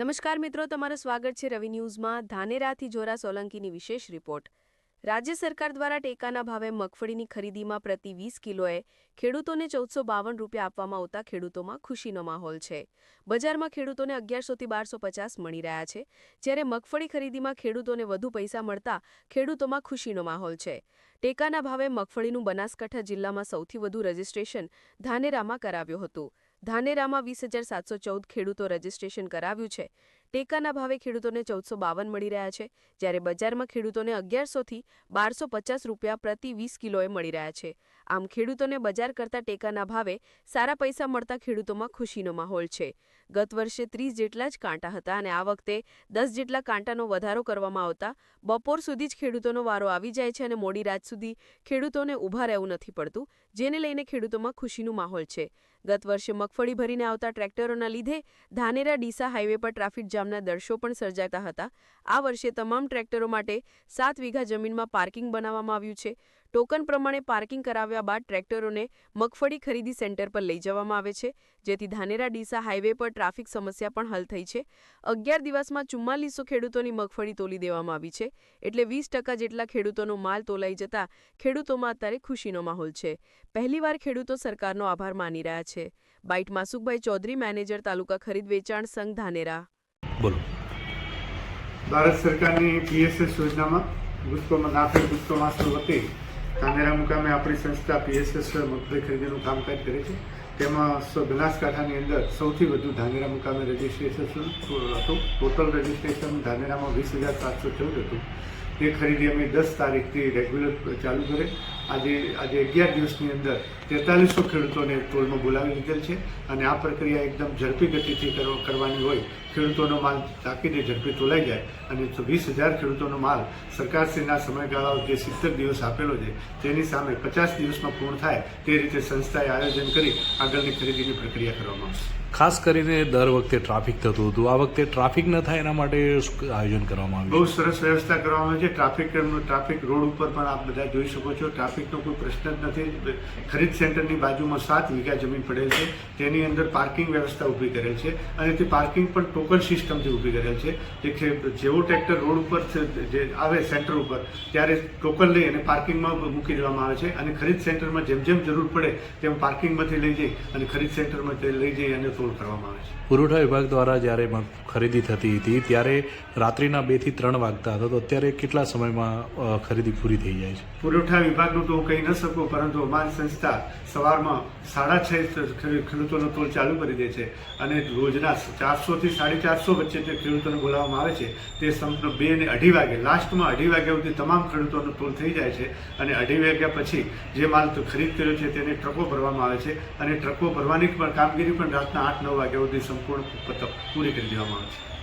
નમસ્કાર મિત્રો, તમારું સ્વાગત છે રવિ ન્યૂઝમાં. ધાનેરાથી જોરા સોલંકીની વિશેષ રિપોર્ટ. રાજ્ય સરકાર દ્વારા ટેકાના ભાવે મગફળીની ખરીદીમાં પ્રતિ વીસ કિલોએ ખેડૂતોને ચૌદસો બાવન રૂપિયા આપવામાં આવતા ખેડૂતોમાં ખુશીનો માહોલ છે. બજારમાં ખેડૂતોને અગિયારસોથી બારસો પચાસ મળી રહ્યા છે. જ્યારે મગફળી ખરીદીમાં ખેડૂતોને વધુ પૈસા મળતા ખેડૂતોમાં ખુશીનો માહોલ છે. ટેકાના ભાવે મગફળીનું બનાસકાંઠા જિલ્લામાં સૌથી વધુ રજીસ્ટ્રેશન ધાનેરામાં કરાવ્યું હતું. ધાનેરામાં વીસ હજાર સાતસો ચૌદ ખેડૂતો રજીસ્ટ્રેશન કરાવ્યું છે. ટેકાના ભાવે ખેડૂતોને ચૌદસો બાવન મળી રહ્યા છે, જ્યારે બજારમાં ખેડૂતોને અગિયારસોથી બારસો પચાસ રૂપિયા પ્રતિ વીસ કિલોએ મળી રહ્યા છે. આમ ખેડૂતોને બજાર કરતા ટેકાના ભાવે સારા પૈસા મળતા ખેડૂતોમાં ખુશીનો માહોલ છે. ગત વર્ષે ત્રીસ જેટલા જ કાંટા હતા અને આ વખતે દસ જેટલા કાંટાનો વધારો કરવામાં આવતા બપોર સુધી જ ખેડૂતોનો વારો આવી જાય છે અને મોડી રાત સુધી ખેડૂતોને ઊભા રહેવું નથી પડતું, જેને લઈને ખેડૂતોમાં ખુશીનું માહોલ છે. ગત વર્ષે મગફળી ભરીને આવતા ટ્રેક્ટરોના લીધે ધાનેરા ડીસા હાઈવે પર ટ્રાફિક જામના દર્શો પણ સર્જાતા હતા. આ વર્ષે તમામ ટ્રેક્ટરો માટે સાત વીઘા જમીનમાં પાર્કિંગ બનાવવામાં આવ્યું છે. ટોકન પ્રમાણે પાર્કિંગ કરાવ્યા બાદ ટ્રેક્ટરોને મગફળી ખરીદી સેન્ટર પર લઈ જવામાં આવે છે જેથી ધાનેરા ડીસા હાઈવે પર ટ્રાફિક સમસ્યા પણ હલ થઈ છે. અગિયાર દિવસમાં ચુમ્માલીસો ખેડૂતોની મગફળી તોલી દેવામાં આવી છે એટલે વીસ ટકા જેટલા ખેડૂતોનો માલ તોલાઈ જતા ખેડૂતોમાં અત્યારે ખુશીનો માહોલ છે. પહેલીવાર ખેડૂતો સરકારનો આભાર માની રહ્યા છે. બાઇટ માસુકભાઈ ચૌધરી મેનેજર તાલુકા ખરીદ વેચાણ સંઘ ધાનેરા. બોલો. ભારત સરકારની પીએસએસ યોજનામાં ગુસ્કોમાં નાફેડ ગુસ્કો માસ્ટર વતી કાનેરા મુકામે આપણી સંસ્થા પીએસએસ મગફળી ખરીદીનું કામકાજ કરે છે. તેમાં બનાસકાંઠાની અંદર સૌથી વધુ ધાનેરા મુકામે રજીસ્ટ્રેશન હતું. ટોટલ રજીસ્ટ્રેશન ધાનેરામાં વીસ હજાર સાતસો ચૌદ હતું. તે ખરીદી અમે દસ તારીખથી રેગ્યુલર ચાલુ કરે. આજે આજે અગિયાર દિવસની અંદર તેતાલીસો ખેડૂતોને ટોલમાં બોલાવી લીધેલ છે અને આ પ્રક્રિયા એકદમ ઝડપી ગતિથી કરવ- કરવાની હોય ખેડૂતોનો માલ તાકીદે ઝડપી તોલાઈ જાય અને વીસ હજાર ખેડૂતોનો માલ સરકારશ્રીના સમયગાળાઓ જે સિત્તેર દિવસ આપેલો છે તેની સામે પચાસ દિવસમાં પૂર્ણ થાય તે રીતે સંસ્થાએ આયોજન કરી આગળની ખરીદીની પ્રક્રિયા કરવામાં આવશે. ખાસ કરીને દર વખતે ટ્રાફિક થતું હતું. આ વખતે ટ્રાફિક ન થાય એના માટે આયોજન કરવામાં બહુ સરસ વ્યવસ્થા કરવામાં આવી છે. ટ્રાફિક ટ્રાફિક રોડ ઉપર પણ આપ બધા જોઈ શકો છો. ટ્રાફિકનો કોઈ પ્રશ્ન જ નથી. ખરીદ સેન્ટરની બાજુમાં સાત વીઘા જમીન પડેલ છે. તેની અંદર પાર્કિંગ વ્યવસ્થા ઊભી કરેલ છે. અને તે પાર્કિંગ પણ ટોકન સિસ્ટમથી ઊભી કરેલ છે. જે જેવો ટ્રેક્ટર રોડ ઉપર જે આવે સેન્ટર ઉપર ત્યારે ટોકન લઈ અને પાર્કિંગમાં મૂકી દેવામાં આવે છે. અને ખરીદ સેન્ટરમાં જેમ જેમ જરૂર પડે તેમ પાર્કિંગમાંથી લઈ જઈ અને ખરીદ સેન્ટરમાં લઈ જઈ અને ટોલ કરવામાં આવે છે. પુરવઠા વિભાગ દ્વારા જ્યારે ખરીદી થતી હતી ત્યારે રાત્રિના બેથી ત્રણ વાગતા હતા. તો અત્યારે કેટલા સમયમાં ખરીદી પૂરી થઈ જાય છે? પુરવઠા વિભાગનું તો હું કહી ન શકું, પરંતુ અમારી સંસ્થા સવારમાં સાડા છ ખેડૂતોનો તોલ ચાલુ કરી દે છે અને રોજના ચારસોથી સાડી ચારસો વચ્ચે જે ખેડૂતોને બોલાવવામાં આવે છે, તે સંપૂર્ણ બે અને અઢી વાગે, લાસ્ટમાં અઢી વાગ્યા સુધી તમામ ખેડૂતોનો તોલ થઈ જાય છે અને અઢી વાગ્યા પછી જે માલ તો ખરીદ કર્યો છે તેને ટ્રકો ભરવામાં આવે છે અને ટ્રકો ભરવાની પણ કામગીરી પણ રાતના આઠ નવ વાગ્યા સુધી સંપૂર્ણ પૂરી કરી દેવામાં આવે છે.